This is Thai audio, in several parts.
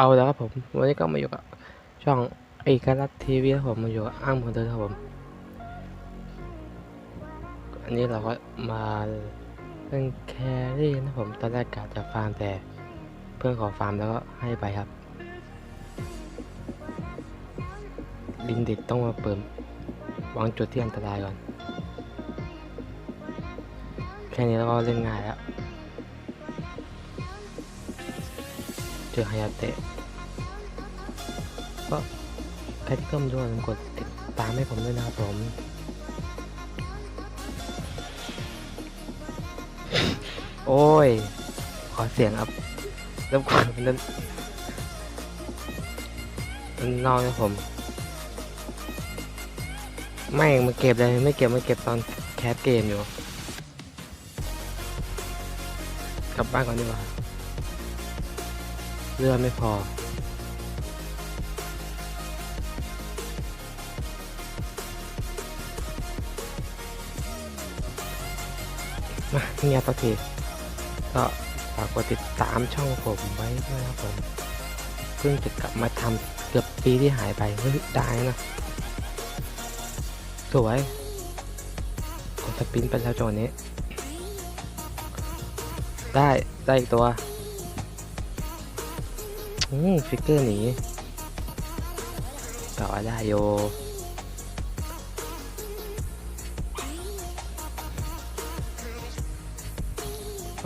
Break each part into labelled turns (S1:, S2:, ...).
S1: เอาแล้วครับผมวันนี้ก็มาอยู่กับช่องเอกรัฐทีวีครับผมมาอยู่กับอ้างคนเดิมครับผมอันนี้เราก็มาเล่นแครี่นะผมตอนแรกกะจะฟาร์มแต่เพื่อนขอฟาร์มแล้วก็ให้ไปครับลินดิดต้องมาเปิดวางจุดที่อันตรายก่อน แค่นี้เราก็เล่นง่ายแล้วเจอฮายาเตะ ก็ใครที่เข้ามาดูอย่าลืมกดติดตามให้ผมด้วยนะครับผมโอ้ย ขอเสียงครับรบกวนมันนั่นนนอกนะผม ไม่มาเก็บเลยไม่เก็บมาเก็บตอนแคสเกมอยู่ กลับบ้านก่อนดีกว่าเลือไม่พอ เงียบสักทีก็ฝากกดติดตามช่องผมไว้ด้วยนะครับผมเพิ่งจะกลับมาทำเกือบปีที่หายไปเฮ้ยได้นะสวยกดสปินไปแล้วจังหวะนี้ ได้ได้อีกตัวอืมฟิกเกอร์หนีต่อได้โย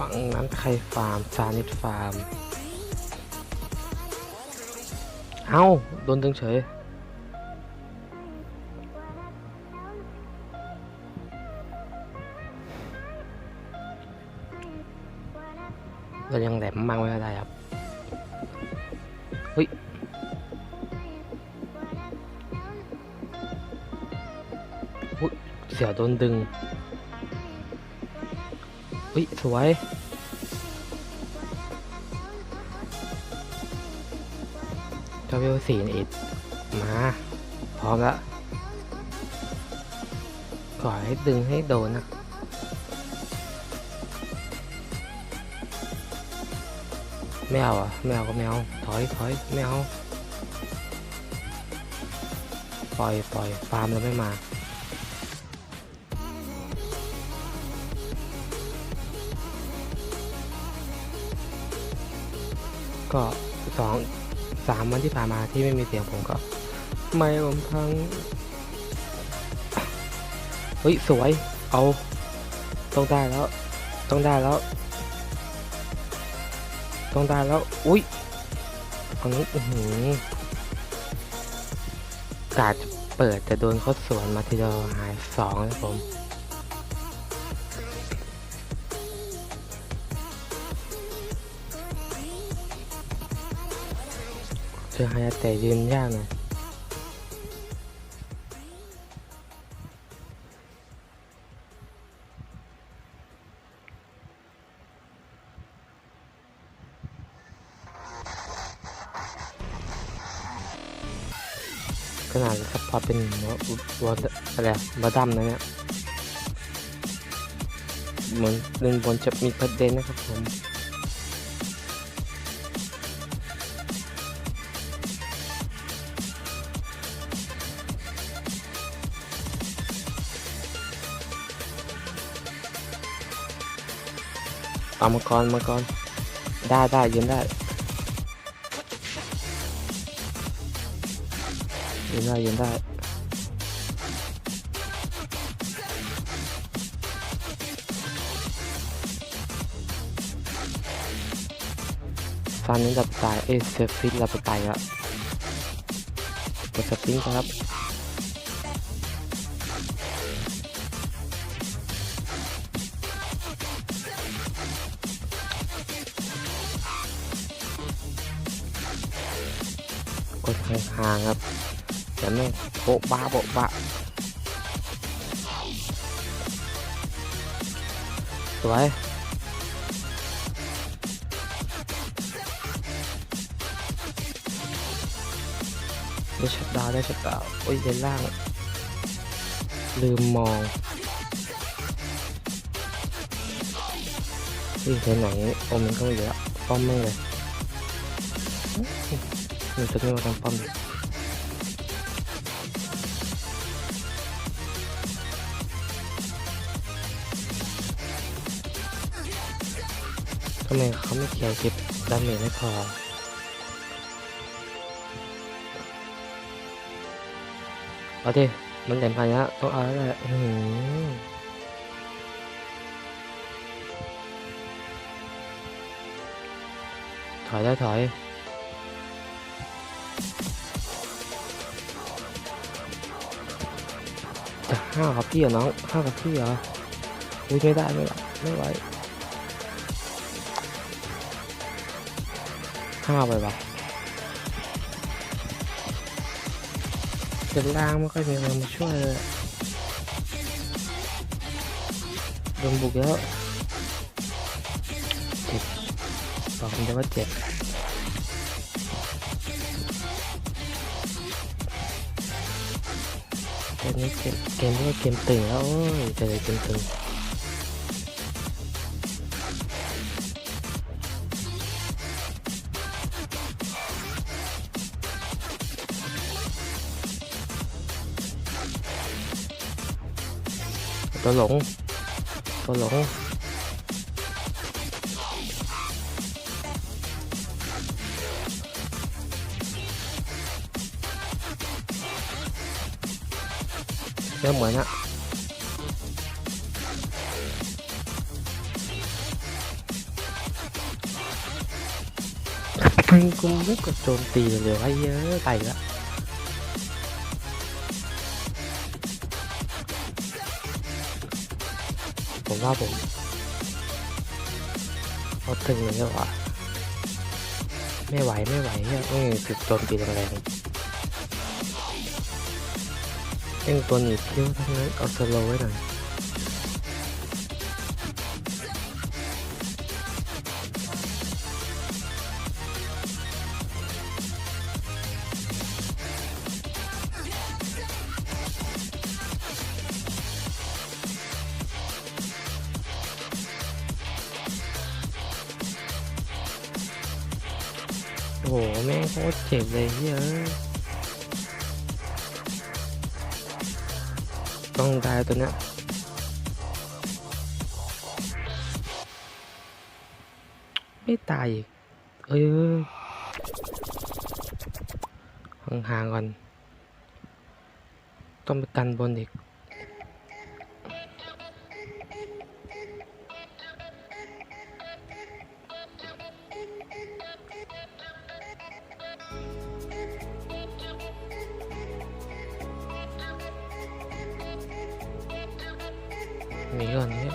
S1: ฝั่งนั้นใครฟาร์มซานิดฟาร์ม เอ้า โดนดึงเฉย เรายังแหลมมากไม่ได้ครับเฮ้ยเสียโดนดึง เฮ้ยสวยเจ้าเวสีนอีกมา พร้อมล้วขอให้ดึงให้โดนนะไม่เอาอะไม่เอาก็ไม่เอาถอยถอยไม่เอา ปล่อยปล่อยฟาร์มเราไม่มา ก็สองสามวันที่ผ่านมาที่ไม่มีเสียงผมก็ไม่ผมพังเฮ้ยสวยเอาต้องได้แล้ว ต้องได้แล้ว ต้องได้แล้ว อุ้ยฝั่งนี้อื้อหือกาดเปิดแต่โดนเขาสวนมาทีเดียวหายสองแล้วผม เจอไฮายาแต่ยืนยากหน่อยขนาดซัพพอเป็นวัวอะไรอะบาดัมนะเนี่ย เหมือนเล่นบนจะมีประเด็นนะครับผม เอามาก่อนมาก่อนได้ได้ยืนได้ยืนได้ยืนได้ฟันนี้เราไปตายเอเซฟิตเราไปตายแล้วกดสปริงครับางครับแต่ไม่โบ๊ะบ้าโบ๊ะบะสวยได้ชัดดาวได้ชัดดาวโอ้ยเลนล่าง ลืมมองเฮ้ยเลนไหนโอมันก็ไม่เหลือป้อมไม่เลยมีตัวนี้มาทำป้อมดิทำไมเขาไม่เคลียร์เก็บดาเมจไม่พอเอาดิมันแหลมพันแล้วต้องเอาแล้วแหละหือถอยได้ถอยจะห้ากับพี่เหรอน้องห้ากับพี่เหรออุ้ยไม่ได้ไม่ไหวไม่ไหว ห้าวไปปะเจ็บล่างไม่ค่อยมีใครมาช่วยเลยโดนบุกแล้วเจ็บบอกมันจะว่าเจ็บเกมนี้เกมเกมนี้เกมตึงแล้วโอ้ยเจอเกมตึง ตัวหลง ตัวหลง เริ่มเหมือนอะกูไม่กดโจมตีเลยว่าเยอะไปแล้ว ผมว่าผมเอาตึงเลยดีกว่าไม่ไหวไม่ไหวเนี่ยต้อติดโจมตีแรงเอ็งตัวหนีคิ้วทั้งนั้นเอาสโลว์ไว้หน่อย โอ้โห แม่งโคตรเจ็บเลยเฮ้ยเอ้ยต้องได้ตัวเนี้ยไม่ตายอีกเอ้ยเอ้ยห่างๆก่อน ต้องไปกันบนอีก นีก่อนเนี่ย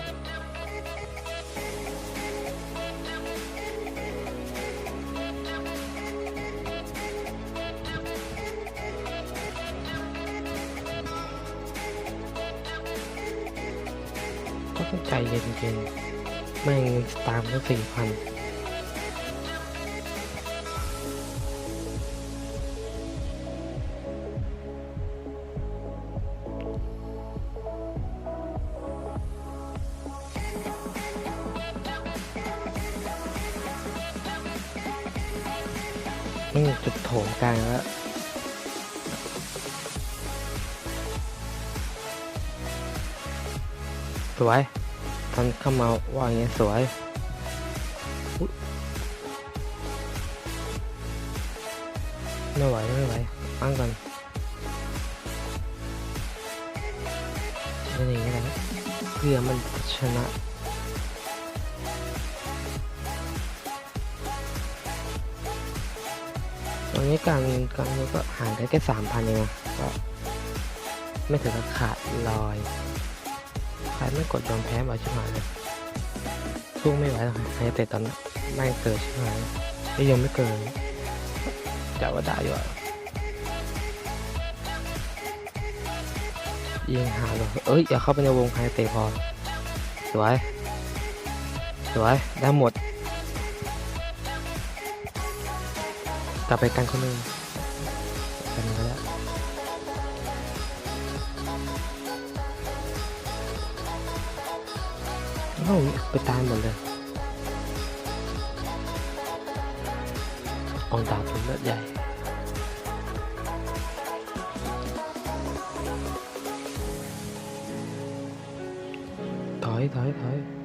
S1: ก็ต้งใจเย็นๆแม่งตามก็สี่พัน วยตอนเข้ามาว่าอย่างเงี้ยสวยไม่ไหวไม่ไหวอั้งก่อนไม่อย่างนี้นะเพื่อมันชนะตอนนี้การการเงินก็ห่างได้แค่สามพันเองนะก็ไม่ถึงกับขาดลอย ใครไม่กดยอมแพ้บ่อยชิบหายเลยสู้ไม่ไหวหรอกไฮเตะตอนนั้นไม่เกิดชิบหายก็ยังไม่เกินจะว่าได้อยู่อะยิงหาเลยเอ้ยอย่าเข้าไปในวงไฮเตะพอ สวย สวย ได้หมด กลับไปกันคนหนึ่ง โอ้ไปตายหมดเลยออนดาบเป็นเลือดใหญ่ถอยถอยถอย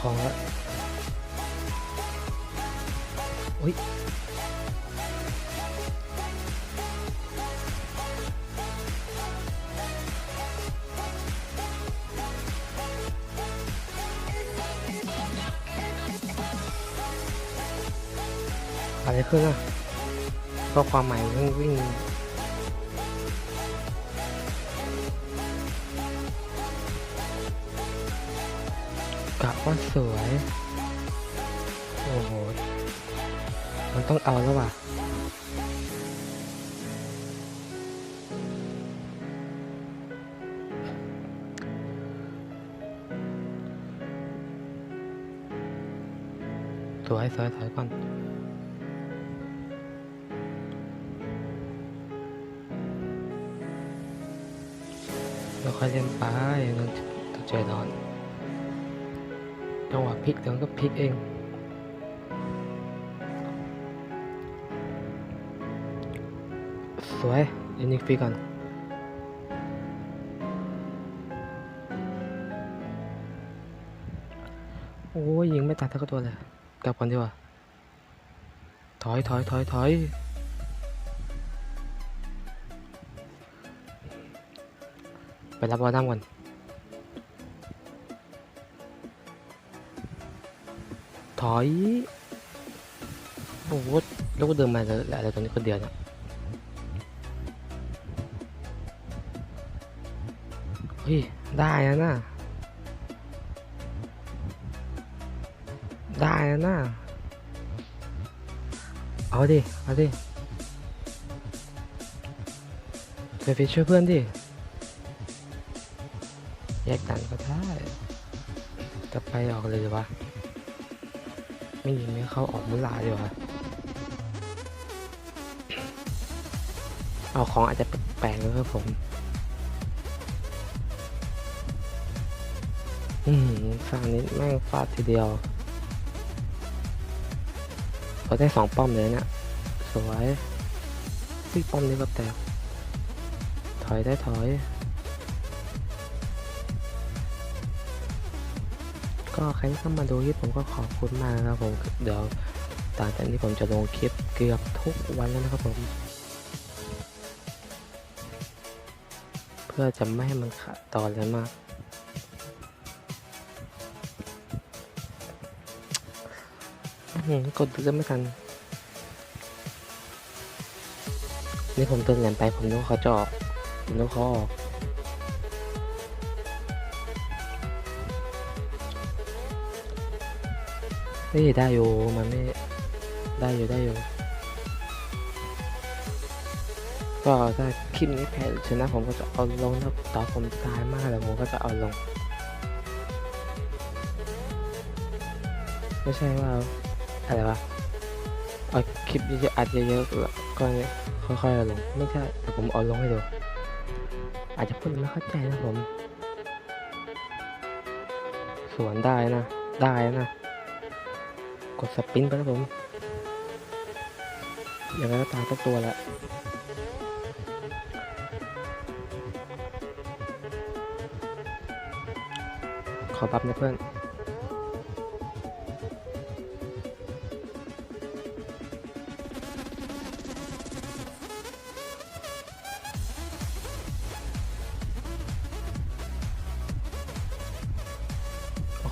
S1: ไม่เอาของแล้วอุ้ยอะไรขึ้นอะก็ความหมายวิ่งวิ่ง กะว่าสวย โอ้โห มันต้องเอาแล้วว่ะสวยสวยถอยก่อนแล้วค่อยเล่นไปนั่นต้องใจร้อน จังหวะพลิกเดี๋ยวก็พลิกเอง สวยยินิกฟรีก่อนโอ้ยยิงไม่ตัดทั้งตัวเลย กลับก่อนดีกว่าถอยถอยถอยถอยไปรับบอลน้ำก่อน ถอย โอ้โหแล้วก็เดินมาแล้วอะไรตรงนี้คนเดียวเนี่ยเฮ้ย ได้แล้วนะได้แล้วนะเอาดิ เอาดิเดี๋ยวไปช่วยเพื่อนดิ แยกกันก็ได้ จะไปออกเลยหรือวะ ไม่ยิงไม่เข้าออกมุลาดีกว่าเอาของอาจจะแปลกๆนะครับผม อืมฝั่งนี้แม่งฟาดทีเดียวเราได้สองป้อมเลยเนี่ยสวยที่ป้อมนี้ก็แตกถอยได้ถอย ก็ใครที่เข้ามาดูคลิปผมก็ขอบคุณมากนะครับผม เดี๋ยวต่างจากนี้ผมจะลงคลิปเกือบทุกวันแล้วนะครับผม เพื่อจะไม่ให้มันขาดตอนเลยมาก กดเลื่อนไม่ทัน นี่ผมเตือนแหลมไปผมนึกเขาจะออกผมนึกเขาออก เฮ้ยได้อยู่มันไม่ได้อยู่ได้อยู่ ก็ถ้าคลิปนี้แพ้ชนะผมก็จะเอาลงถ้าต่อผมตายมากแล้วผมก็จะเอาลง ไม่ใช่ว่าอะไรวะเอาคลิปเยอะๆอัดเยอะๆก็ค่อยๆเอาลง ไม่ใช่แต่ผมเอาลงให้ดู อาจจะพูดไม่เข้าใจนะผม สวนได้นะ ได้นะ กดสปินไปแล้วผม อย่างไรก็ตามสักตัวแหละขอบับนะเพื่อน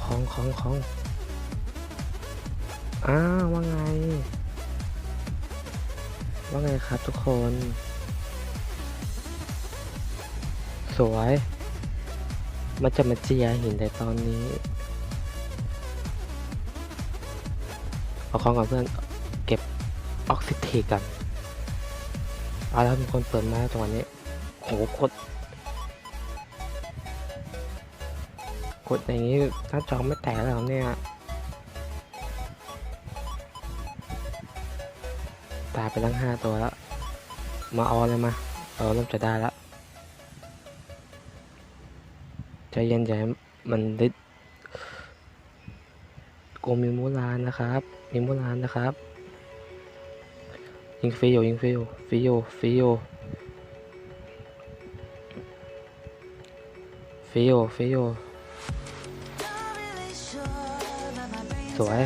S1: ของของของ อ้าวว่าไง ว่าไงครับทุกคน สวย มันจะมาเจียหินในตอนนี้ เอาของก่อนเพื่อน เก็บออกซิเทกันเอาแล้วมีคนเปิดมาจังหวะนี้โหกด กดอย่างนี้หน้าจอไม่แตกแล้วเนี่ย ตายไปตั้งห้าตัวแล้ว มาเอเลยมาเออเริ่มจะได้แล้วใจเย็นใจมันดิดโกมีมูลานนะครับ มีมูลานนะครับ ยิงฟรีอยู่ยิงฟรีอยู่ฟรีอยู่ฟรีอยู่ฟรีอยู่ฟรีอยู่สวย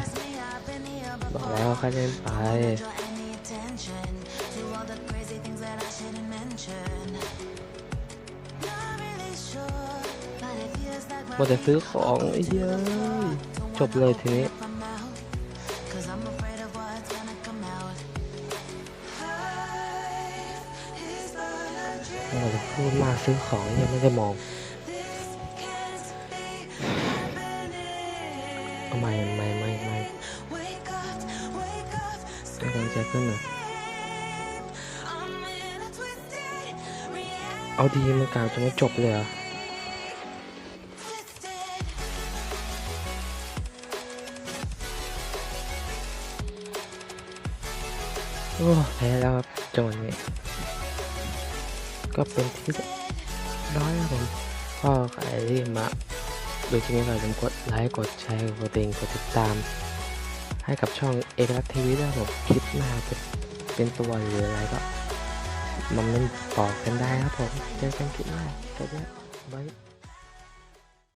S1: บอกแล้วค่อยเล่นไป มดแต่ซื้อของไอ้เหี้ยจบเลยทีนี้หมดแต่พูดมากซื้อของยังไม่ได้มองเอาไม่ไม่ไม่ไม่ให้กำลังใจเพื่อนหน่อย เอาดีมันกล่าวจะไม่จบเลยเหรอโอ้แพ้แล้วครับจังหวะนี้ก็เป็นที่ร้อยครับผมก็ใครที่มาดูคลิปนี้ก็อย่าลืมกดไลค์กดแชร์กดกระดิ่งกดติดตาม ให้กับช่องเอกลักษณ์ทีวีด้วยครับผมคลิปหน้าจะเป็นตัวหรืออะไรก็ มันมันบอกกันได้ครับผม เจอกันคลิปหน้าสวัสดีครับบ๊าย